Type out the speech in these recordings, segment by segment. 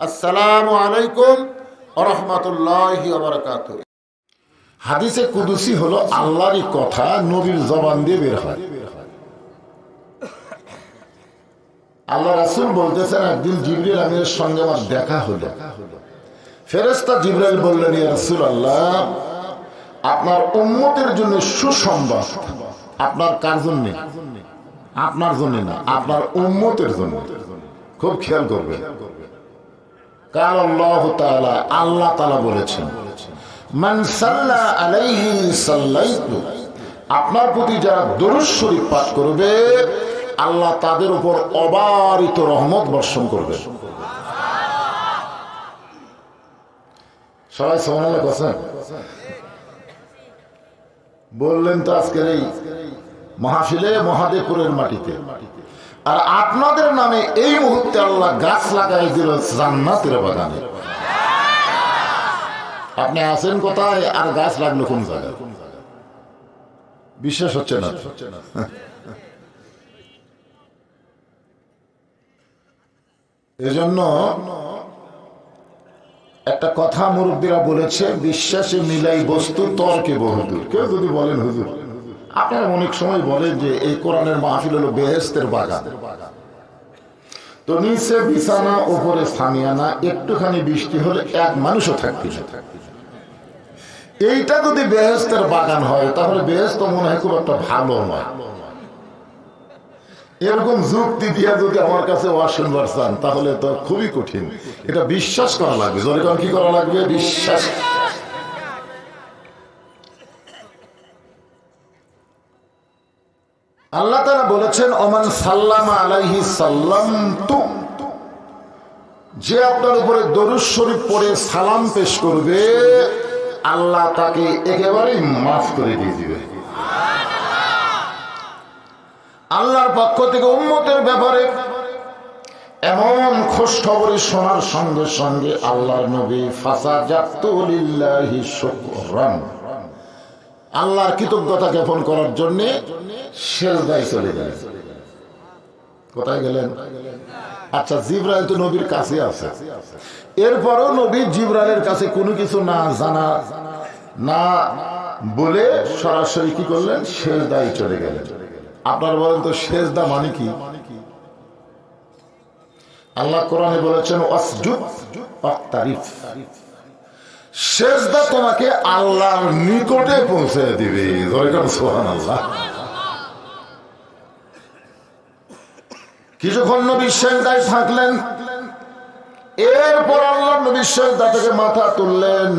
আসসালামু আলাইকুম রহমতুল্লাহ হাদিসে কুদুসি হলো আল্লাহরই কথা, নবীর জবান দিয়ে বের হয়। আল্লাহ রাসুল বলতেছেন, একদিন জিবরিল আমিরের সঙ্গে আমার দেখা হলো। ফেরেস্তা জিবরাইল বললেন রাসূল আল্লাহ আপনার উম্মতের জন্য সুসংবাদ। আপনার কার জন্য? আপনার জন্য না, আপনার উম্মতের জন্য। খুব খেয়াল করবেন। কাল আল্লাহ তাআলা আল্লাহ তাআলা বলেছেন আপনার প্রতি যারা দরুদ শরীফ পাঠ করবে, আল্লাহ তাদের উপর অবারিত রহমত বর্ষণ করবে। সবাই সমানালে কথা বললেন তো আজকের এই মাহফিলে মহাদেবপুরের মাটিতে। আর আপনাদের নামে এই মুহূর্তে আল্লাহ গাছ লাগাই দিল জান্নাতের বাগানে। আপনি আছেন কোথায়? আর গাছ লাগল কোন জায়গায়? বিশ্বাস হচ্ছে না। এজন্য একটা কথা মুরব্বীরা বলেছে, বিশ্বাসে মিলাই বস্তু তর্কে বহুদূর। কেউ যদি বলেন, হুজুর। আপনারা অনেক সময় বলেন যে এই কোরআনের মাহফিল হলো বেহেস্তের বাগান। তো নিচে বিছানা, উপরে সামিয়ানা, একটুখানি বৃষ্টি হলে এক মানুষও থাকতে না। এইটা যদি বেহেস্তের বাগান হয়, তাহলে বেহেস্ত মনে হয় খুব একটা ভালো নয়। এরকম যুক্তি দিয়া যদি আমার কাছে শুনবার চান তাহলে তো খুবই কঠিন। এটা বিশ্বাস করা লাগবে। জনগণ কি করা লাগবে? বিশ্বাস। আল্লাহ তারা বলেছেন, ওমান সাল্লাম আলাইহি সাল্লাম তু যে আপনার উপরে দরুদ শরীফ পড়ে সালাম পেশ করবে, আল্লাহ তাকে একেবারেই মাফ করে দিয়ে দিবে। আল্লাহর পক্ষ থেকে উম্মতের ব্যাপারে এমন খোঁজ খবরে শোনার সঙ্গে সঙ্গে আল্লাহর নবী ফাসা জাতুলিল্লাহি শুকরান। আল্লাহর কৃতজ্ঞতা জ্ঞাপন করার জন্য সেজদায় চলে গেলেন। কোথায় গেলেন? আচ্ছা জিব্রাইল তো নবীর কাছে আছে। এরপরও নবী জিব্রাইলের কাছে কোনো কিছু না জানা, না বলে সরাসরি কি করলেন? সেজদায় চলে গেলেন। আপনার বলেন তো সেজদা মানে কি? আল্লাহ কোরআনে বলেছেন অসজুদ অক্তারিফ সেজদা তোমাকে আল্লাহর নিকটে পৌঁছে দিবে। কিছুক্ষণ নবী সেজদায় থাকলেন। এরপর আল্লাহ নবী সেজদা থেকে মাথা তুললেন।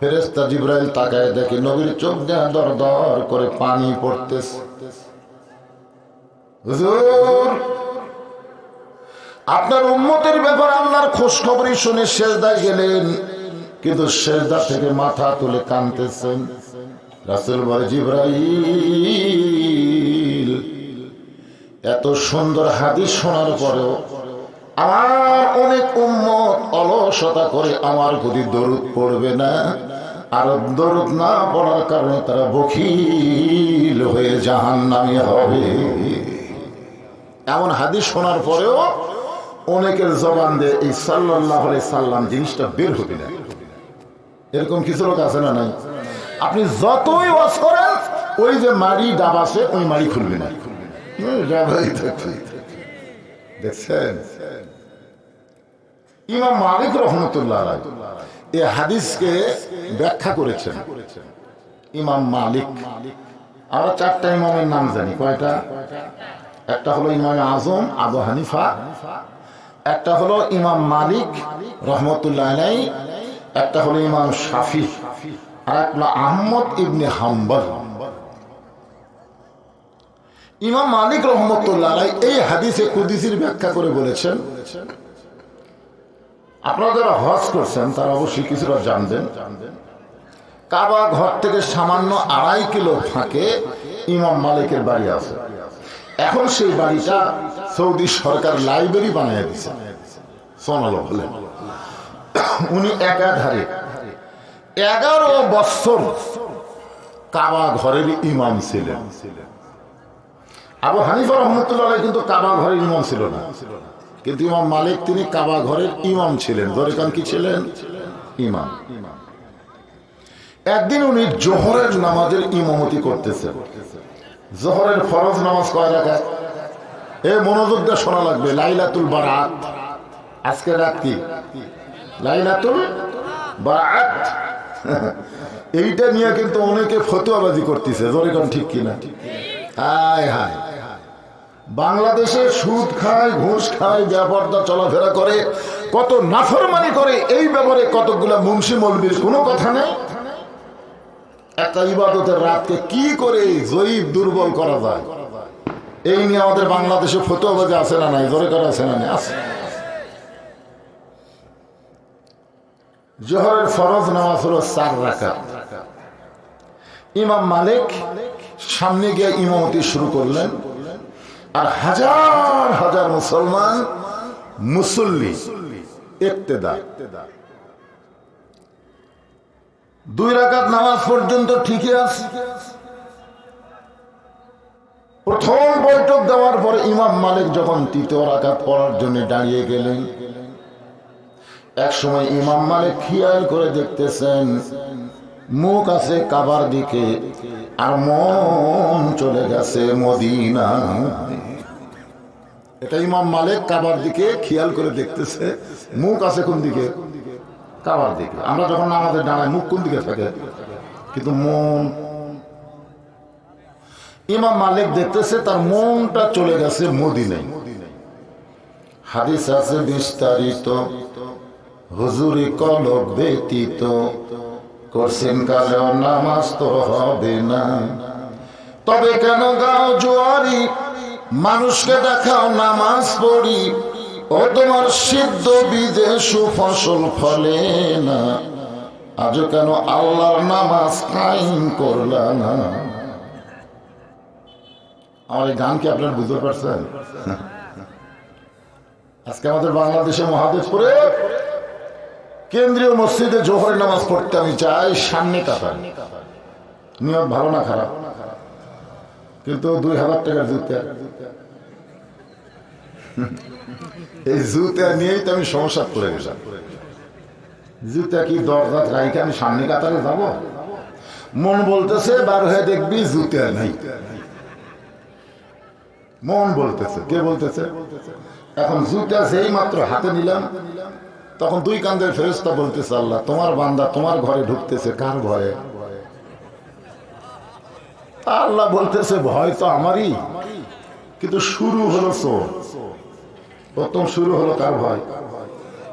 ফেরেস্তা জিব্রাইল তাকায় দেখে নবীর চোখ দেয়া দর দর করে পানি হুজুর, আপনার উম্মতের ব্যাপার আল্লাহর খোঁজ খবরই শুনে শেষদায় গেলেন। কিন্তু শেষদা থেকে মাথা তুলে কানতেছেন। রাসুল জিব্রাইল, এত সুন্দর হাদিস শোনার পরেও আমার অনেক উম্মত অলসতা করে আমার প্রতি দরুদ পড়বে না। আর দরুদ না পড়ার কারণে তারা বখিল হয়ে জাহান নামে হবে। এমন হাদিস শোনার পরেও অনেকের জবান দিয়ে এই সাল্লাহ সাল্লাম জিনিসটা বের হবে না এরকম কিছু লোক আছে না নাই? আপনি যতই ওয়াজ করেন ওই যে মাড়ি ডাব আছে ওই মাড়ি খুলবে না। দেখছেন? ইমাম মালিক রহমতুল্লাহ এই হাদিসকে ব্যাখ্যা করেছেন। ইমাম মালিক। আরও চারটা ইমামের নাম জানি। কয়টা? একটা হলো ইমাম আজম, আবু হানিফা। একটা হলো ইমাম মালিক রহমতুল্লাহ একটা হলো ইমাম শাফি, আর একটা হলো আহমদ ইবনে হাম্বল। ইমাম মালিক রহমতুল্লাহ এই হাদিসে কুদিসির ব্যাখ্যা করে বলেছেন, আপনারা যারা হজ করছেন, তারা অবশ্যই কিছুটা জানবেন। কাবা ঘর থেকে সামান্য আড়াই কিলো ফাঁকে ইমাম মালিকের বাড়ি আছে। এখন সেই বাড়িটা সৌদি সরকার লাইব্রেরি বানিয়ে দিছে সোনালো বলেন উনি একাধারে। এগারো বৎসর কাবা ঘরের ইমাম ছিলেন। আবু হানিফা রহমতুল্লাহ কিন্তু কাবা ঘরের ইমাম ছিল না। কিন্তু ইমাম মালিক তিনি কাবা ঘরের ইমাম ছিলেন। দরিকান কি ছিলেন? ইমাম। একদিন উনি জোহরের নামাজের ইমামতি করতেছেন। জোহরের ফরজ নামাজ কয় রাখা এ মনোযোগ দিয়ে শোনা লাগবে, লাইলাতুল বারাত। আজকে রাত কি? লাইলাতুল এইটা নিয়ে কিন্তু অনেকে ফতুয়াবাজি করতেছে জরিগণ ঠিক কিনা? হায় হায়। বাংলাদেশে সুদ খায়, ঘুষ খায় ব্যাপারটা চলাফেরা করে, কত নাফরমানি করে, এই ব্যাপারে কতগুলা মুন্সি মলবির কোনো কথা নেই? একটা ইবাদতের রাতকে কি করে জয়ীব দুর্বল করা যায়? এই নিয়ে আমাদের বাংলাদেশে ফতুয়াবাজি আছে না নাই? জোরে করা আছে না নাই? আছে। জোহরের ফরজ নামাজ হলো চার রাখা ইমাম মালিক সামনে গিয়ে ইমামতি শুরু করলেন। আর হাজার হাজার মুসলমান মুসল্লি দুই রাকাত নামাজ পর্যন্ত ঠিকই আছে। প্রথম বৈঠক দেওয়ার পরে ইমাম মালিক যখন তৃতীয় রাকাত পড়ার জন্য দাঁড়িয়ে গেলেন এক সময় ইমাম মালিক খেয়াল করে দেখতেছেন, মুখ আছে কাবার দিকে, আর মন চলে গেছে মদিনা এটা ইমাম মালিক কাবার দিকে খেয়াল করে দেখতেছে, মুখ আছে কোন দিকে? কাবার দিকে। আমরা যখন আমাদের ডানায় মুখ কোন দিকে থাকে? কিন্তু মন। ইমাম মালিক দেখতেছে তার মনটা চলে গেছে মদিনায়। হাদিস আছে বিস্তারিত। হুজুরি কলক ব্যতীত। করছেন কালেও নামাজ তো হবে না। তবে কেন গাও জোয়ারি? মানুষকে দেখাও নামাজ পড়ি। ও তোমার সিদ্ধ বীজে সুফসল ফলে না। আজও কেন আল্লাহর নামাজ কায়েম করলা না? আমার এই গান কি আপনারা বুঝতে পারছেন? আজকে আমাদের বাংলাদেশে মহাদেশপুরে কেন্দ্রীয় মসজিদে জোহরের নামাজ পড়তে আমি চাই, সামনে কাতার নিয়ম ভালো না খারাপ? কিন্তু দুই হাজার টাকার জুতা। এই জুতা নিয়েই তো আমি সমস্যা পড়ে গেলাম। জুতা কি দরজা রাইকে আমি সামনে কাতারে যাব? মন বলতেছে, বার হয়ে দেখবি জুতা নাই। মন বলতেছে। কে বলতেছে? এখন জুতা যেই মাত্র হাতে নিলাম তখন দুই কান্দের ফেরস্তা বলতেছে, আল্লাহ, তোমার বান্দা তোমার ঘরে ঢুকতেছে কার ভয়ে? আল্লাহ বলতেছে, ভয় তো আমারই, কিন্তু শুরু হলো চোর প্রথম শুরু হলো কার ভয়?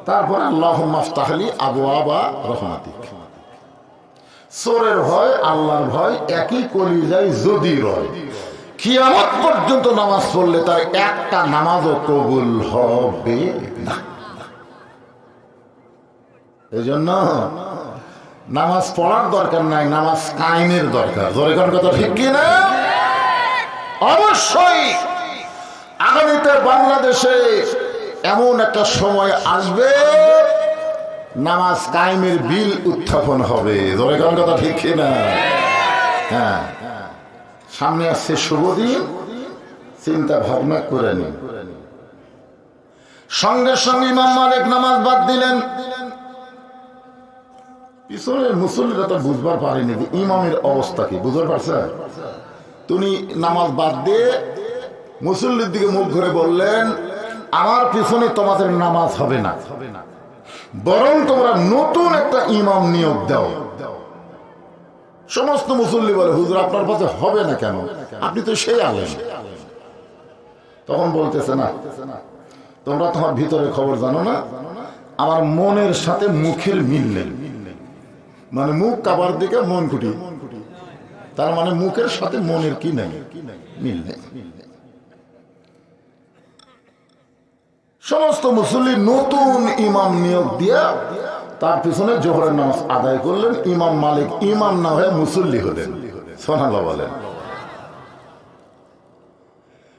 তারপর আল্লাহ মাফতাহলি আবু আবা রহমাতিক। চোরের ভয়, আল্লাহর ভয় একই কলি যায় যদি রয়। কিয়ামত পর্যন্ত নামাজ পড়লে তার একটা নামাজও কবুল হবে না। এই জন্য নামাজ পড়ার দরকার নাই, নামাজ কায়েমের দরকার। দরকার কথা ঠিক কি না? অবশ্যই আগামীতে বাংলাদেশে এমন একটা সময় আসবে, নামাজ কায়েমের বিল উত্থাপন হবে। দরকার কথা ঠিক কি না? হ্যাঁ। সামনে আসছে শুভ দিন, চিন্তা ভাবনা করে নিন। সঙ্গে সঙ্গে ইমাম মালিক নামাজ বাদ দিলেন। পিছনের মুসল্লিরা তো বুঝবার পারেনি যে ইমামের অবস্থা কি বুঝতে পারছে? তুমি নামাজ বাদ দিয়ে মুসল্লির দিকে মুখ ঘুরে বললেন, আমার পিছনে তোমাদের নামাজ হবে না। বরং তোমরা নতুন একটা ইমাম নিয়োগ দাও। সমস্ত মুসল্লি বলে, হুজুর, আপনার পথে হবে না কেন? আপনি তো সেই আলেন তখন বলতেছে, না, তোমরা তোমার ভিতরে খবর জানো না? আমার মনের সাথে মুখের মিল নেই। মানে মুখ কাবার দিকে মন কুটি তার মানে মুখের সাথে মনের কি নেই? মিল নেই। সমস্ত মুসল্লি নতুন ইমাম নিয়োগ দিয়া তার পিছনে জোহরের নামাজ আদায় করলেন। ইমাম মালিক ইমাম না হয়ে মুসল্লি হলেন। সোনালা বলেন।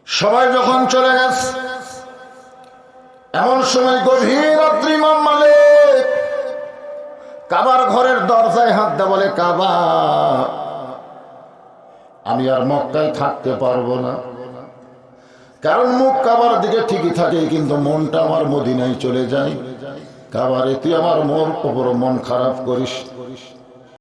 সবাই যখন চলে গেছে, এমন সময় গভীর রাত্রি ইমাম কাবার ঘরের দরজায় হাত দে বলে, কাবা, আমি আর মক্কায় থাকতে পারব না। কারণ মুখ কাবার দিকে ঠিকই থাকে, কিন্তু মনটা আমার মদিনায় চলে যায়। কাবারে, তুই আমার মোর ওপর মন খারাপ করিস